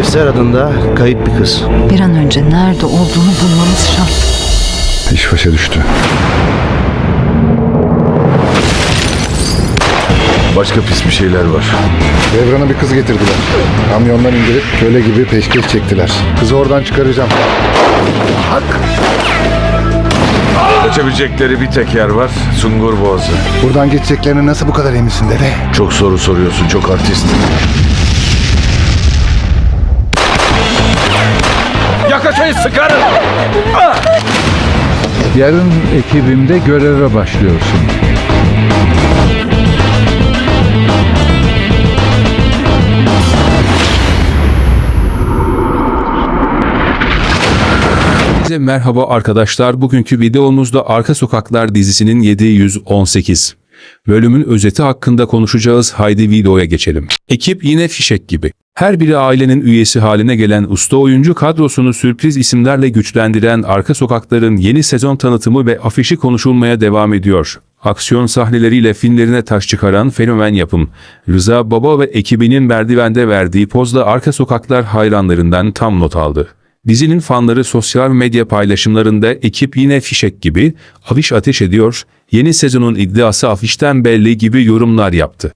Eser adında kayıp bir kız. Bir an önce nerede olduğunu bulmamız şart. İş başa düştü. Başka pis bir şeyler var. Devran'a bir kız getirdiler. Kamyondan indirip köle gibi peşkeş çektiler. Kızı oradan çıkaracağım. Kaçabilecekleri bir tek yer var. Sungur Boğazı. Buradan geçeceklerine nasıl bu kadar eminsin dede? Çok soru soruyorsun. Çok artist. Yaklaşayım sıkarım. Yarın ekibimde göreve başlıyorsun. Herkese merhaba arkadaşlar. Bugünkü videomuzda Arka Sokaklar dizisinin 718 bölümün özeti hakkında konuşacağız. Haydi videoya geçelim. Ekip yine fişek gibi. Her biri ailenin üyesi haline gelen usta oyuncu kadrosunu sürpriz isimlerle güçlendiren Arka Sokaklar'ın yeni sezon tanıtımı ve afişi konuşulmaya devam ediyor. Aksiyon sahneleriyle filmlerine taş çıkaran fenomen yapım. Rıza Baba ve ekibinin merdivende verdiği pozla Arka Sokaklar hayranlarından tam not aldı. Dizinin fanları sosyal medya paylaşımlarında ekip yine fişek gibi afiş ateş ediyor, yeni sezonun iddiası afişten belli gibi yorumlar yaptı.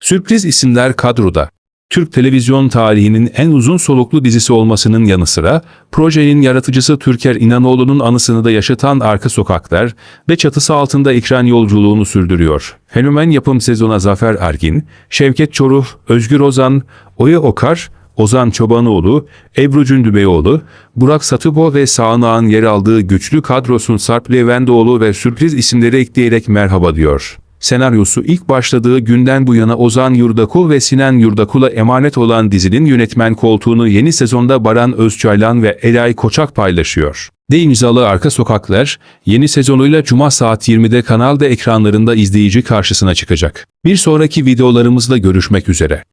Sürpriz isimler kadroda. Türk televizyon tarihinin en uzun soluklu dizisi olmasının yanı sıra, projenin yaratıcısı Türker İnanoğlu'nun anısını da yaşatan Arka Sokaklar ve çatısı altında ekran yolculuğunu sürdürüyor. Fenomen yapım sezona Zafer Ergin, Şevket Çoruh, Özgür Ozan, Oya Okar, Ozan Çobanoğlu, Ebru Cündübeyoğlu, Burak Satıbo ve Sağnağ'ın yer aldığı güçlü kadrosun Sarp Levendoğlu ve sürpriz isimleri ekleyerek merhaba diyor. Senaryosu ilk başladığı günden bu yana Ozan Yurdakul ve Sinan Yurdakul'a emanet olan dizinin yönetmen koltuğunu yeni sezonda Baran Özçaylan ve Elay Koçak paylaşıyor. De imzalı Arka Sokaklar, yeni sezonuyla Cuma saat 20'de kanalda ekranlarında izleyici karşısına çıkacak. Bir sonraki videolarımızda görüşmek üzere.